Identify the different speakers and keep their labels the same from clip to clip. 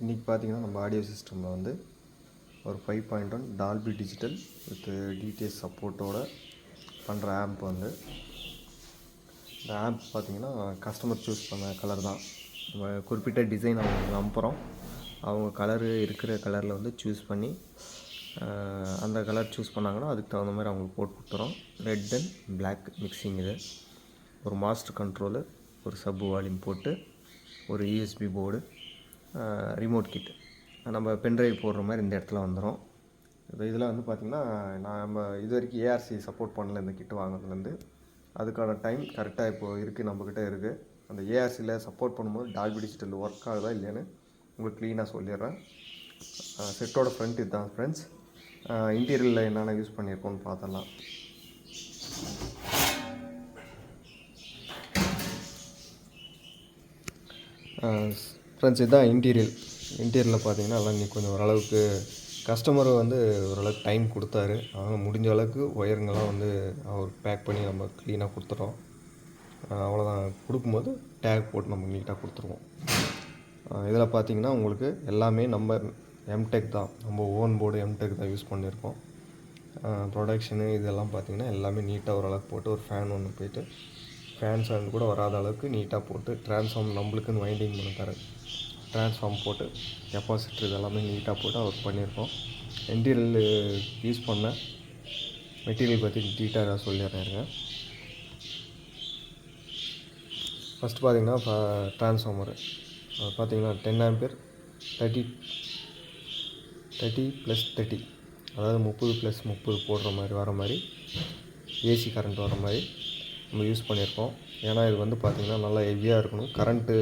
Speaker 1: இன்றைக்கி பார்த்தீங்கன்னா நம்ம ஆடியோ சிஸ்டமில் வந்து ஒரு five point one Dolby digital with DTS சப்போர்ட்டோட பண்ணுற ஆம்ப் வந்து. இந்த ஆம்ப் பார்த்திங்கன்னா கஸ்டமர் சூஸ் பண்ண கலர் தான். நம்ம குறிப்பிட்ட டிசைன் அவங்க அனுப்புகிறோம் அவங்க கலரு இருக்கிற கலரில் வந்து சூஸ் பண்ணி அந்த கலர் சூஸ் பண்ணாங்கன்னா அதுக்கு தகுந்த மாதிரி அவங்களுக்கு போட்டு கொடுத்துறோம். ரெட் அண்ட் பிளாக் மிக்சிங் இது. ஒரு மாஸ்டர் கண்ட்ரோலு ஒரு சப் வால்யூம் போட்டு ஒரு யூஎஸ்பி போர்டு ரிமோட் கிட் நம்ம பென்ட்ரைவ் போடுற மாதிரி இந்த இடத்துல வந்துடும் இப்போ இதில் வந்து பார்த்திங்கன்னா நான் நம்ம இது வரைக்கும் ஏஆர்சி சப்போர்ட் பண்ணல இந்த கிட் வாங்கினதுலேருந்து. அதுக்கான டைம் கரெக்டாக இப்போது இருக்குது நம்மக்கிட்ட இருக்குது அந்த ஏஆர்சியில் சப்போர்ட் பண்ணும்போது டால்பி டிஜிட்டல் ஒர்க் ஆகுதா இல்லையான்னு உங்களுக்கு க்ளீனாக சொல்லிடுறேன். செட்டோட ஃப்ரண்ட் இதுதான் ஃப்ரெண்ட்ஸ் இன்டீரியரில் என்னென்ன யூஸ் பண்ணியிருக்கோன்னு பார்த்தலாம் ஃப்ரெண்ட்ஸ் இதுதான் இன்டீரியல் இன்டீரியரில் பார்த்தீங்கன்னா எல்லாம் இன்னைக்கு கொஞ்சம் ஓரளவுக்கு கஸ்டமர் வந்து ஓரளவுக்கு டைம் கொடுத்தாரு. அதனால் முடிஞ்ச அளவுக்கு ஒயருங்கெல்லாம் வந்து அவர் பேக் பண்ணி நம்ம க்ளீனாக கொடுத்துட்டோம். அவ்வளோதான் கொடுக்கும்போது டேக் போட்டு நம்ம நீட்டாக கொடுத்துருவோம். இதில் பார்த்தீங்கன்னா உங்களுக்கு எல்லாமே நம்ம எம்டெக் தான். நம்ம ஓன் போர்டு எம்டெக் தான் யூஸ் பண்ணியிருக்கோம். ப்ரொடக்ஷனு இதெல்லாம் பார்த்தீங்கன்னா எல்லாமே நீட்டாக ஓரளவுக்கு போட்டு ஒரு ஃபேன் ஒன்று போயிட்டு ஃபேன் சவுண்ட் கூட வராத அளவுக்கு நீட்டாக போட்டு ட்ரான்ஸ்ஃபார்ம் நம்மளுக்குன்னு வைண்டிங் பண்ண ட்ரான்ஸ்ஃபார்ம் போட்டு கெப்பாசிட்டர் இதெல்லாமே நீட்டாக போட்டு ஒர்க் பண்ணியிருக்கோம். மெட்டீரியல் யூஸ் பண்ண மெட்டீரியல் பற்றி டீட்டெயிலாக சொல்லிடுறேன் ஃபஸ்ட்டு பார்த்தீங்கன்னா ட்ரான்ஸ்ஃபார்மரு பார்த்தீங்கன்னா ten ampere thirty thirty plus thirty அதாவது முப்பது ப்ளஸ் முப்பது போடுற மாதிரி வர மாதிரி ஏசி கரண்ட் வர மாதிரி நம்ம யூஸ் பண்ணியிருக்கோம். ஏன்னா இது வந்து பார்த்திங்கன்னா நல்லா ஹெவியாக இருக்கணும். கரண்ட்டு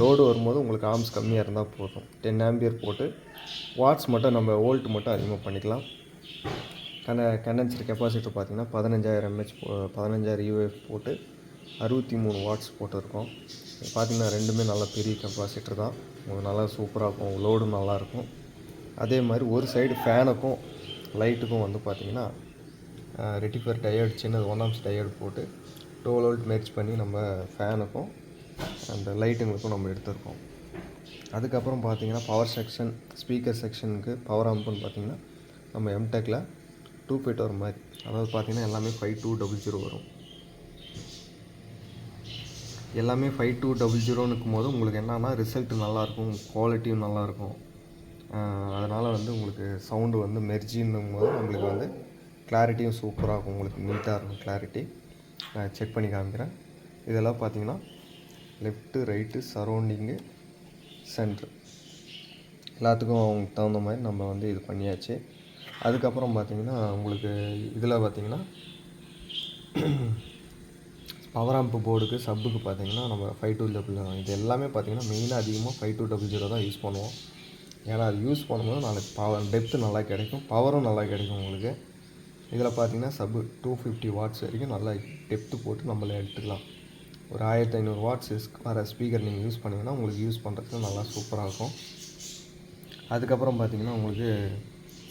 Speaker 1: லோடு வரும்போது உங்களுக்கு ஆர்ம்ஸ் கம்மியாக இருந்தால் போதும். டென் ஆம்பியர் போட்டு வாட்ஸ் மட்டும் நம்ம ஓல்ட் மட்டும் அதிகமாக பண்ணிக்கலாம். கன கண்டென்சர் கெப்பாசிட்டர் பார்த்தீங்கன்னா பதினஞ்சாயிரம் எம்ஹெச் பதினஞ்சாயிரம் யூஎஃப் போட்டு அறுபத்தி மூணு வாட்ஸ் போட்டிருக்கோம் பார்த்திங்கன்னா ரெண்டுமே நல்ல பெரிய கெப்பாசிட்டர் தான். உங்களுக்கு நல்லா சூப்பராக இருக்கும். லோடும் நல்லாயிருக்கும் அதே மாதிரி ஒரு சைடு ஃபேனுக்கும் லைட்டுக்கும் வந்து பார்த்திங்கன்னா ரெட்டிஃபர் டயர்டு சின்னது ஒன் ஆம்ஸ் டயர்டு போட்டு டுவெல் வோல்ட் மேட்ச் பண்ணி நம்ம ஃபேனுக்கும் அந்த லைட்டுங்களுக்கும் நம்ம எடுத்திருக்கோம். அதுக்கப்புறம் பார்த்தீங்கன்னா பவர் செக்ஷன் ஸ்பீக்கர் செக்ஷனுக்கு பவர் அம்புன்னு பார்த்தீங்கன்னா நம்ம எம்டெக்கில் டூ ஃபைட் வர மாதிரி. அதாவது பார்த்தீங்கன்னா எல்லாமே ஃபைவ் டூ டபுள் ஜீரோ வரும். எல்லாமே ஃபைவ் டூ டபுள் ஜீரோன்னு இருக்கும்போது உங்களுக்கு என்னன்னா ரிசல்ட் நல்லாயிருக்கும் குவாலிட்டியும் நல்லாயிருக்கும். அதனால் வந்து உங்களுக்கு சவுண்டு வந்து மெர்ஜின்னும் போது உங்களுக்கு வந்து கிளாரிட்டியும் சூப்பராக இருக்கும். உங்களுக்கு நீட்டாக இருக்கும் கிளாரிட்டி நான் செக் பண்ணி காமிக்கிறேன். இதெல்லாம் பார்த்தீங்கன்னா லெஃப்ட்டு ரைட்டு சரௌண்டிங்கு சென்ட்ரு எல்லாத்துக்கும் அவங்களுக்கு தகுந்த மாதிரி நம்ம வந்து இது பண்ணியாச்சு. அதுக்கப்புறம் பார்த்திங்கன்னா உங்களுக்கு இதில் பார்த்திங்கன்னா பவர் ஆம்ப் போர்டுக்கு சப்புக்கு பார்த்திங்கன்னா நம்ம ஃபைவ் டூ டபுள் இது எல்லாமே பார்த்தீங்கன்னா மெயினாக அதிகமாக ஃபைவ் டூ டபுள் ஜீரோ தான் யூஸ் பண்ணுவோம். ஏன்னா அது யூஸ் பண்ணும்போது நாளைக்கு பவர் டெப்த்து நல்லா கிடைக்கும் பவரும் நல்லா கிடைக்கும் உங்களுக்கு. இதில் பார்த்தீங்கன்னா சப்பு டூ ஃபிஃப்டி வாட்ஸ் வரைக்கும் நல்லா டெப்த்து போட்டு நம்மளே எடுத்துக்கலாம். ஒரு ஆயிரத்தி ஐநூறு வாட்ஸ் வர ஸ்பீக்கர் நீங்கள் யூஸ் பண்ணிங்கன்னா உங்களுக்கு யூஸ் பண்ணுறதுக்கு நல்லா சூப்பராக இருக்கும். அதுக்கப்புறம் பார்த்தீங்கன்னா உங்களுக்கு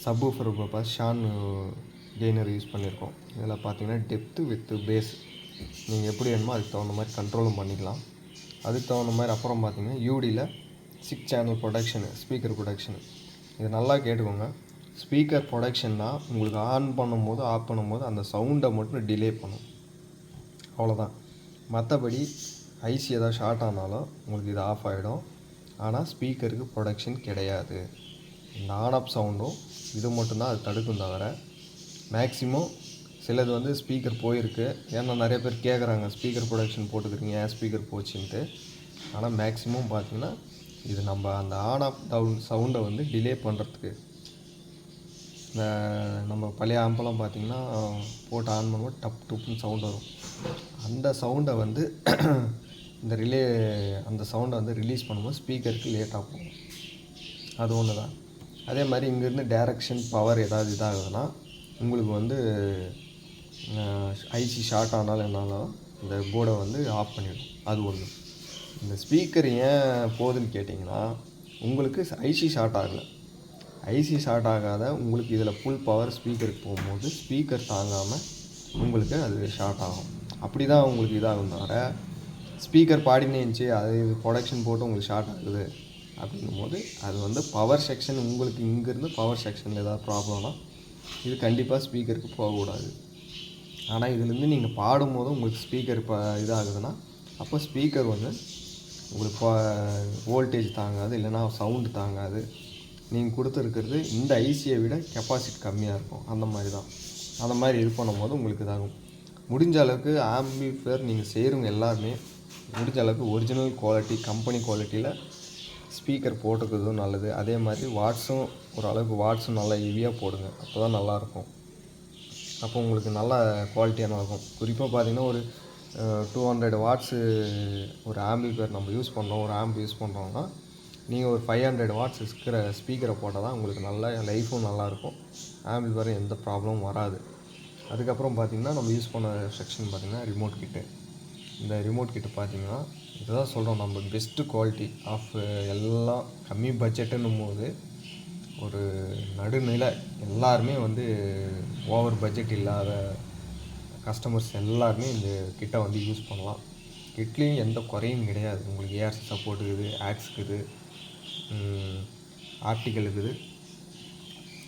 Speaker 1: சப்வூஃபர் பார்ப்பா ஷான் கெய்னர் யூஸ் பண்ணியிருக்கோம் இதில் பார்த்தீங்கன்னா டெப்த்து வித்து பேஸ் நீங்கள் எப்படி வேணுமோ அதுக்கு தகுந்த மாதிரி கண்ட்ரோலும் பண்ணிக்கலாம். அதுக்கு தகுந்த மாதிரி அப்புறம் பார்த்தீங்கன்னா யூடியில் six channel protection speaker protection இது நல்லா கேட்டுக்கோங்க. ஸ்பீக்கர் ப்ரொடக்ஷன்னா உங்களுக்கு ஆன் பண்ணும்போது ஆஃப் பண்ணும்போது அந்த சவுண்டை மட்டும் டிலே பண்ணும். அவ்வளோதான் மற்றபடி ஐசி ஏதாவது ஷார்ட் ஆனாலும் உங்களுக்கு இது ஆஃப் ஆகிடும் ஆனால் ஸ்பீக்கருக்கு ப்ரொடக்ஷன் கிடையாது. இந்த ஆன் ஆஃப் சவுண்டும் இது மட்டும்தான் அது தடுக்கும் தவிர மேக்ஸிமம் சிலது வந்து ஸ்பீக்கர் போயிருக்கு. ஏன்னா நிறைய பேர் கேட்குறாங்க ஸ்பீக்கர் ப்ரொடக்ஷன் போட்டுக்கிறீங்க ஏன் ஸ்பீக்கர் போச்சுன்ட்டு. ஆனால் மேக்ஸிமம் பார்த்தீங்கன்னா இது நம்ம அந்த ஆன் ஆஃப் டவுன் சவுண்டை வந்து டிலே பண்ணுறதுக்கு இந்த நம்ம பழைய ஆம்பெல்லாம் பார்த்தீங்கன்னா போட்டு ஆன் பண்ணும்போது டப் டப்புன்னு சவுண்ட் வரும். அந்த சவுண்டை வந்து இந்த ரிலே அந்த சவுண்டை வந்து ரிலீஸ் பண்ணும்போது ஸ்பீக்கருக்கு லேட்டாக போகும். அது ஒன்று தான் அதே மாதிரி இங்கேருந்து டேரக்ஷன் பவர் ஏதாவது இதாகுதுன்னா உங்களுக்கு வந்து ஐசி ஷார்ட் ஆனாலும் என்னாலும் இந்த போர்டை வந்து ஆஃப் பண்ணிவிடும் அது ஒன்று இந்த ஸ்பீக்கர் ஏன் போகுதுன்னு கேட்டிங்கன்னா உங்களுக்கு ஐசி ஷார்ட் ஆகலை. ஐசி ஷார்ட் ஆகாத உங்களுக்கு இதில் ஃபுல் பவர் ஸ்பீக்கருக்கு போகும்போது ஸ்பீக்கர் தாங்காமல் உங்களுக்கு அது ஷார்ட் ஆகும். அப்படி தான் உங்களுக்கு இதாகும் தவிர ஸ்பீக்கர் பாடினே இருந்துச்சு அது இது ப்ரொடக்ஷன் போட்டு உங்களுக்கு ஷார்ட் ஆகுது அப்படின்னும் போது அது வந்து பவர் செக்ஷன் உங்களுக்கு இங்கேருந்து பவர் செக்ஷனில் ஏதாவது ப்ராப்ளம்னா இது கண்டிப்பாக ஸ்பீக்கருக்கு போகக்கூடாது. ஆனால் இதுலேருந்து நீங்கள் பாடும்போது உங்களுக்கு ஸ்பீக்கர் இப்போ இதாகுதுன்னா அப்போ ஸ்பீக்கர் வந்து உங்களுக்கு வோல்டேஜ் தாங்காது இல்லைன்னா சவுண்டு தாங்காது. நீங்கள் கொடுத்துருக்கிறது இந்த ஐசியை விட கெப்பாசிட்டி கம்மியாக இருக்கும். அந்த மாதிரி தான் அந்த மாதிரி இது பண்ணும்போது உங்களுக்கு இதாகும். முடிஞ்ச அளவுக்கு ஆம்பிஃபேர் நீங்கள் செய்கிறவங்க எல்லாருமே முடிஞ்ச அளவுக்கு ஒரிஜினல் குவாலிட்டி கம்பெனி குவாலிட்டியில் ஸ்பீக்கர் போட்டுக்கிறதும் நல்லது. அதே மாதிரி வாட்ஸும் ஓரளவுக்கு வாட்ஸும் நல்லா ஹெவியாக போடுங்க. அப்போ தான் நல்லாயிருக்கும். அப்போ உங்களுக்கு நல்ல குவாலிட்டியாக நல்லாயிருக்கும் குறிப்பாக பார்த்தீங்கன்னா ஒரு டூ ஹண்ட்ரட் வாட்ஸு ஒரு ஆம்பிள்பேர் நம்ம யூஸ் பண்ணுறோம் ஒரு ஆம்ப் யூஸ் பண்ணுறோம்னா நீங்கள் ஒரு ஃபைவ் ஹண்ட்ரட் வாட்ஸ் இருக்கிற ஸ்பீக்கரை போட்டால் தான் உங்களுக்கு நல்ல லைஃபும் நல்லாயிருக்கும். ஆம்பிள்பேர் எந்த ப்ராப்ளமும் வராது. அதுக்கப்புறம் பார்த்திங்கன்னா நம்ம யூஸ் பண்ண செக்ஷன் பார்த்தீங்கன்னா ரிமோட் கிட்டு இந்த ரிமோட் கிட்டு பார்த்தீங்கன்னா இதுதான் சொல்கிறோம் நம்ம பெஸ்ட்டு குவாலிட்டி ஆஃப் எல்லாம் கம்மி பட்ஜெட்டுன்னும் போது ஒரு நடுநிலை எல்லாருமே வந்து ஓவர் பட்ஜெட் இல்லாத கஸ்டமர்ஸ் எல்லாருமே இந்த கிட்டை வந்து யூஸ் பண்ணலாம். கிட்லேயும் எந்த குறையும் கிடையாது. உங்களுக்கு ஏஆர்சி சப்போர்ட் இருக்குது ஆக்ஸ் இருக்குது ஆர்டிக்கல் இருக்குது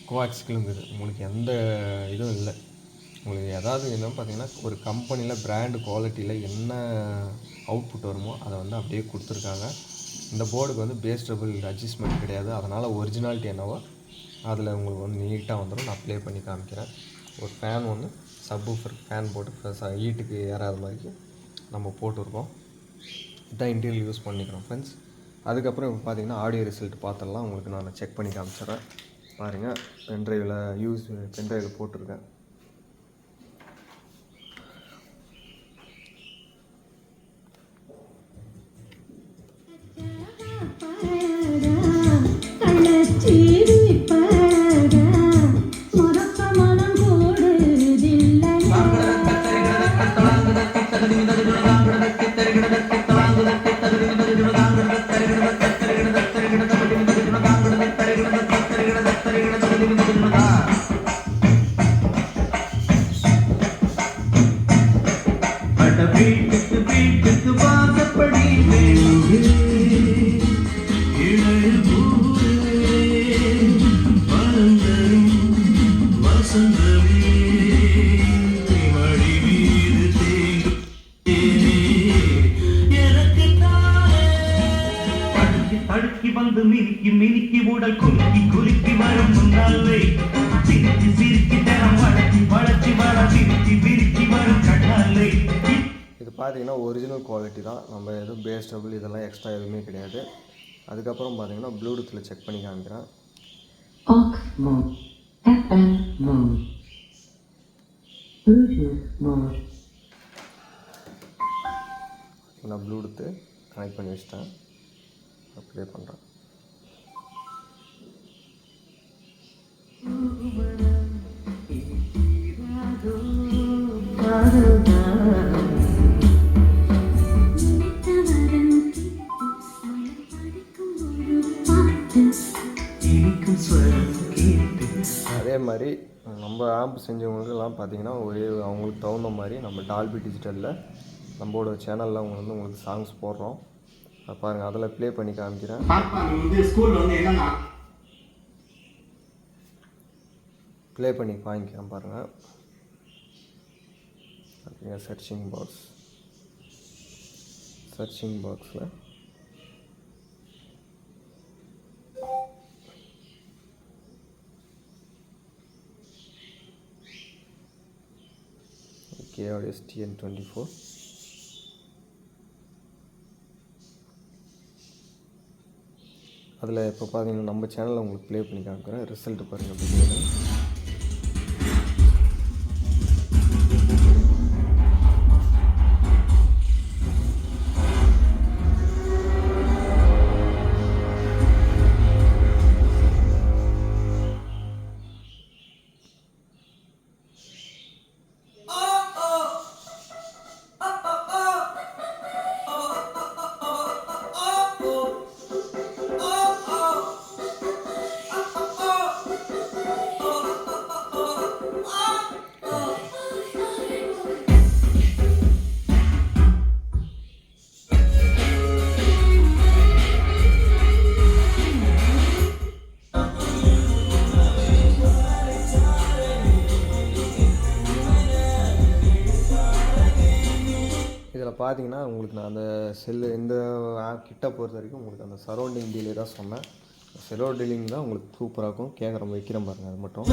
Speaker 1: கோஆக்ஸ்களும் இருக்குது. உங்களுக்கு எந்த இதுவும் இல்லை. உங்களுக்கு ஏதாவது என்ன பார்த்தீங்கன்னா ஒரு கம்பெனியில் பிராண்டு குவாலிட்டியில் என்ன அவுட்புட் வருமோ அதை வந்து அப்படியே கொடுத்துருக்காங்க. இந்த போர்டுக்கு வந்து பேஸ் டபுள் அட்ஜஸ்ட்மெண்ட் கிடையாது. அதனால் ஒரிஜினாலிட்டி என்னவோ அதில் உங்களுக்கு வந்து நீட்டாக வந்துடும் நான் ப்ளே பண்ணி காமிக்கிறேன். ஒரு ஃபேன் ஒன்று சப்வூஃபர் ஃபேன் போட்டு ஹீட்டுக்கு ஏறாத மாதிரிக்கு நம்ம போட்டிருக்கோம். இதான் இன்டீரியல் யூஸ் பண்ணிக்கிறோம் ஃப்ரெண்ட்ஸ் அதுக்கப்புறம் இப்போ பார்த்தீங்கன்னா ஆடியோ ரிசல்ட் பார்த்துடலாம். உங்களுக்கு நான் செக் பண்ணி காமிச்சிடுறேன். பாருங்கள் பென்ட்ரைவில் யூஸ் பென்ட்ரைவில் போட்டிருக்கேன். எதுவும் பேஸ் டபுள் இதெல்லாம் எக்ஸ்ட்ரா எதுவுமே கிடையாது. அதுக்கப்புறம் பார்த்தீங்கன்னா ப்ளூடூத்தில் செக் பண்ணி காமிக்கிறேன். நான் ப்ளூடூத்து கனெக்ட் பண்ணி வச்சிட்டேன். ப்ளே பண்ணுறேன் நம்ம ஆப் செஞ்சவங்களுக்கெல்லாம் பார்த்தீங்கன்னா ஒரே அவங்களுக்கு தகுந்த மாதிரி நம்ம டால்பி டிஜிட்டலில் நம்மளோட சேனலில் அவங்க வந்து உங்களுக்கு சாங்ஸ் போடுறோம். பாருங்கள் அதில் ப்ளே பண்ணி காமிக்கிறேன். ப்ளே பண்ணி வாங்கிக்கிறேன் பாருங்கள் பார்த்தீங்கன்னா சர்ச்சிங் பாக்ஸ் சர்ச்சிங் பாக்ஸில் கேஆர்எஸ்டிஎன் டுவெண்ட்டி ஃபோர் அதில் இப்போ பார்த்தீங்கன்னா நம்ம சேனலில் உங்களுக்கு ப்ளே பண்ணி காமிக்கிறேன். ரிசல்ட் பாருங்கள் அப்படின்னு பார்த்தீங்கன்னா உங்களுக்கு நான் அந்த செல்லு இந்த ஆப் கிட்ட பொறுத்த வரைக்கும் உங்களுக்கு அந்த சரௌண்டிங் டீலே தான் சொன்னேன். சரௌண்டிங் தான் உங்களுக்கு சூப்பராக இருக்கும். கேட்குற வைக்கிற பாருங்கள் அது மட்டும்.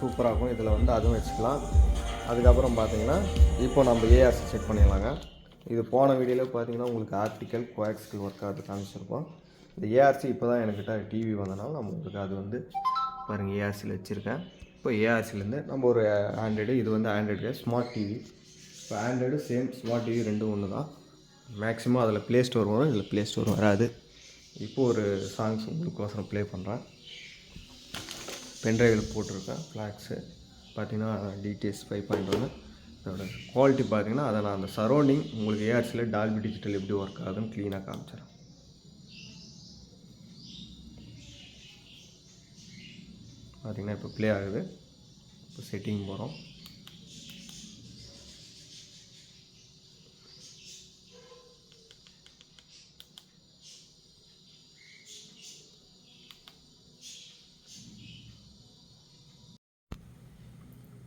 Speaker 1: சூப்பராக இருக்கும் இதில் வந்து அதுவும் வச்சுக்கலாம். அதுக்கப்புறம் பார்த்தீங்கன்னா இப்போ நம்ம ஏஆர்சி செக் பண்ணிடலாங்க. இது போன வீடியோவில் பார்த்தீங்கன்னா உங்களுக்கு ஆர்டிக்கல் கோஆக்சிக்கல் ஒர்க் ஆகுது காமிச்சிருப்போம் இந்த ஏஆர்சி இப்போ தான் என்கிட்ட டிவி வந்தனால நம்ம உங்களுக்கு அது வந்து பாருங்கள் ஏஆர்சியில் வச்சுருக்கேன். இப்போ ஏஆர்சிலேருந்து நம்ம ஒரு ஆண்ட்ராய்டு இது வந்து ஆண்ட்ராய்டு ஸ்மார்ட் டிவி இப்போ ஆண்ட்ராய்டு சேம் ஸ்மார்ட் டிவி ரெண்டும் ஒன்று தான் மேக்ஸிமம் அதில் ப்ளே ஸ்டோர் வரும் இதில் ப்ளே ஸ்டோர் வராது. இப்போ ஒரு சாங்ஸ் உங்களுக்கோசரம் ப்ளே பண்ணுறேன் பென்ட்ரைவில் போட்டிருக்கேன் ஃப்ளாக்ஸு பார்த்தீங்கன்னா டிடிஎஸ் ஃபைவ் பாயிண்ட் ஒன்று அதோட குவாலிட்டி பார்த்தீங்கன்னா அதை நான் அந்த சரௌண்டிங் உங்களுக்கு ஏஆர்சியில் டால்பி டிஜிட்டல் எப்படி ஒர்க் ஆகுதுன்னு க்ளீனாக காமிச்சிடறேன். பார்த்தீங்கன்னா இப்போ ப்ளே ஆகுது. இப்போ செட்டிங் போகிறோம்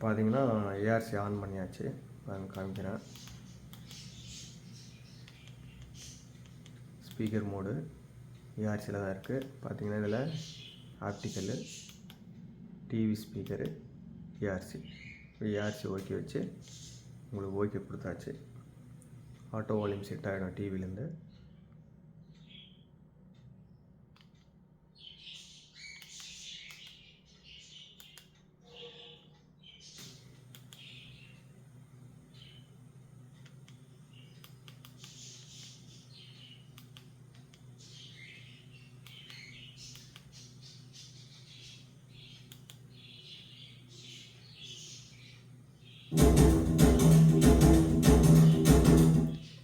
Speaker 1: பார்த்தீங்கன்னா ஏஆர்சி ஆன் பண்ணியாச்சு. நான் காமிக்கிறேன். ஸ்பீக்கர் மோடு ஏஆர்சியில் தான் இருக்குது பார்த்தீங்கன்னா இதில் optical TV speaker ARC ARC okay வச்சு உங்களுக்கு ஓகே கொடுத்தாச்சு. ஆட்டோ வால்யூம் செட் ஆகிடும் டிவிலேருந்து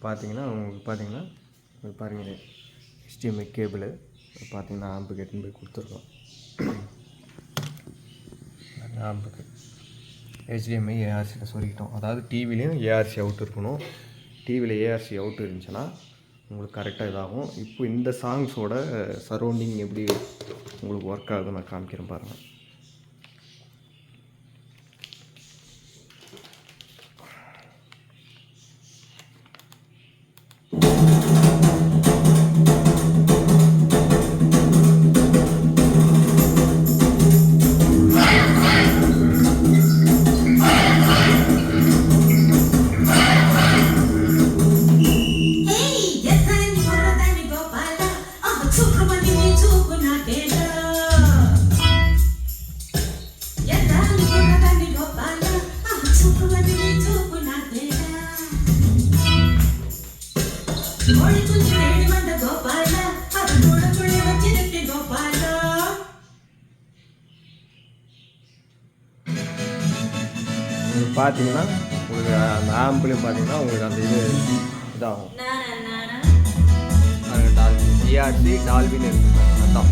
Speaker 1: பார்த்தீங்கன்னா உங்களுக்கு பார்த்தீங்கன்னா பாருங்கள் ஹெச்டிஎம்ஐ கேபிள் பார்த்தீங்கன்னா ஆம்புக்கு எடுத்துன்னு போய் கொடுத்துருக்கோம். ஆம்புக்கு ஹெச்டிஎம்ஐ ஏஆர்சியில் சொல்லிக்கிட்டோம். அதாவது டிவிலையும் ஏஆர்சி அவுட் இருக்கணும். டிவியில் ஏஆர்சி அவுட் இருந்துச்சுன்னா உங்களுக்கு கரெக்டாக இதாகும். இப்போ இந்த சாங்ஸோட சரௌண்டிங் எப்படி உங்களுக்கு ஒர்க் ஆகுதுன்னு நான் காமிக்கிறேன் பாருங்கள் பார்த்தீங்கன்னா உங்களுக்கு அந்த ஆம்பிளையும் பார்த்தீங்கன்னா உங்களுக்கு அந்த இது இதாகும்.
Speaker 2: நானா நானா
Speaker 1: பாருங்க டால்பி ஜிஆர்சி அதான்.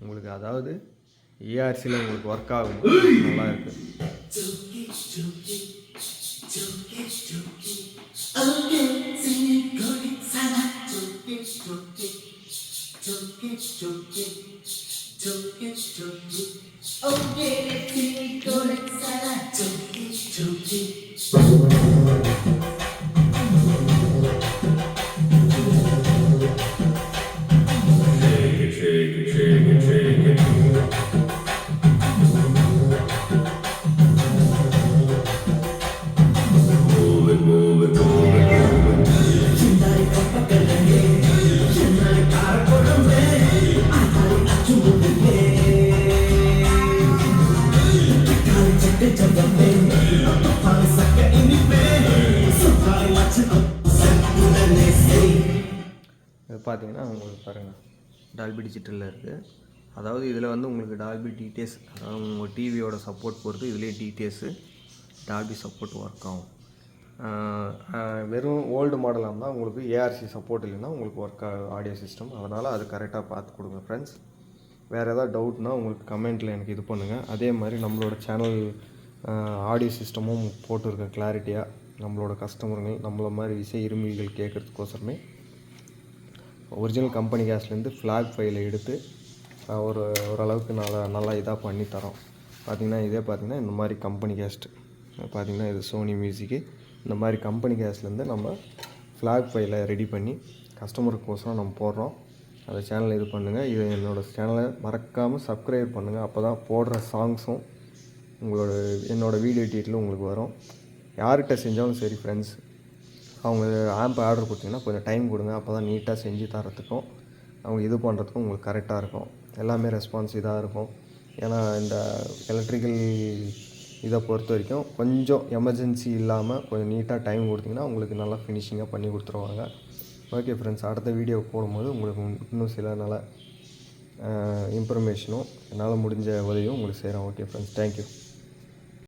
Speaker 1: உங்களுக்கு அதாவது ஏஆர்சியில் உங்களுக்கு ஒர்க் ஆகும். நல்லா இருக்குது çok geç çok geç Öyle seni görmek sana çok geç çok Dolby டிஜிட்டலில் இருக்குது அதாவது இதில் வந்து உங்களுக்கு டால்பி டிடிஎஸ் அதாவது உங்கள் டிவியோட சப்போர்ட் பொறுத்து இதிலே டிடிஎஸ்ஸு டால்பி சப்போர்ட் ஒர்க் ஆகும். வெறும் ஓல்டு மாடலாக இருந்தால் உங்களுக்கு ஏஆர்சி சப்போர்ட் இல்லைன்னா உங்களுக்கு ஒர்க் ஆடியோ சிஸ்டம் அதனால் அது கரெக்டாக பார்த்து கொடுங்க ஃப்ரெண்ட்ஸ் வேறு ஏதாவது டவுட்னா உங்களுக்கு கமெண்ட்டில் எனக்கு இது பண்ணுங்கள் அதே மாதிரி நம்மளோட சேனல் ஆடியோ சிஸ்டமும் போட்டிருக்க கிளாரிட்டியாக நம்மளோட கஸ்டமருங்கள் நம்மள மாதிரி இசை இருமிகள் கேட்குறதுக்கோசரமே ஒரிஜினல் கம்பெனி கேஸ்லேருந்து ஃப்ளாக் ஃபைலை எடுத்து ஒரு ஓரளவுக்கு நல்லா நல்லா இதாக பண்ணி தரோம் பார்த்திங்கன்னா இதே பார்த்திங்கன்னா இந்த மாதிரி கம்பெனி கேஸ்ட். பார்த்திங்கன்னா இது சோனி மியூசிக்கு இந்த மாதிரி கம்பெனி கேஸ்லேருந்து நம்ம ஃப்ளாக் ஃபைலை ரெடி பண்ணி கஸ்டமருக்கோசரம் நம்ம போடுறோம். அந்த சேனலை இது பண்ணுங்கள் இது என்னோடய சேனலை மறக்காமல் சப்ஸ்கிரைப் பண்ணுங்கள் அப்போ தான் போடுற சாங்ஸும் உங்களோட என்னோடய வீடியோ டீட்டில் உங்களுக்கு வரும். யார்கிட்ட செஞ்சாலும் சரி ஃப்ரெண்ட்ஸ் அவங்க ஆம்ப் ஆர்டர் கொடுத்தீங்கன்னா கொஞ்சம் டைம் கொடுங்க. அப்போ தான் நீட்டாக செஞ்சு தரத்துக்கும் அவங்க இது பண்ணுறதுக்கும் உங்களுக்கு கரெக்டாக இருக்கும். எல்லாமே ரெஸ்பான்ஸ் இதாக இருக்கும். ஏன்னா இந்த எலக்ட்ரிக்கல் இதை பொறுத்த வரைக்கும் கொஞ்சம் எமர்ஜென்சி இல்லாமல் கொஞ்சம் நீட்டாக டைம் கொடுத்தீங்கன்னா உங்களுக்கு நல்லா ஃபினிஷிங்காக பண்ணி கொடுத்துருவாங்க. ஓகே ஃப்ரெண்ட்ஸ் அடுத்த வீடியோ போடும்போது உங்களுக்கு இன்னும் சில நல்ல இன்ஃபர்மேஷனும் என்னால் முடிஞ்ச உதவியும் உங்களுக்கு செய்கிறேன் ஓகே ஃப்ரெண்ட்ஸ் தேங்க்யூ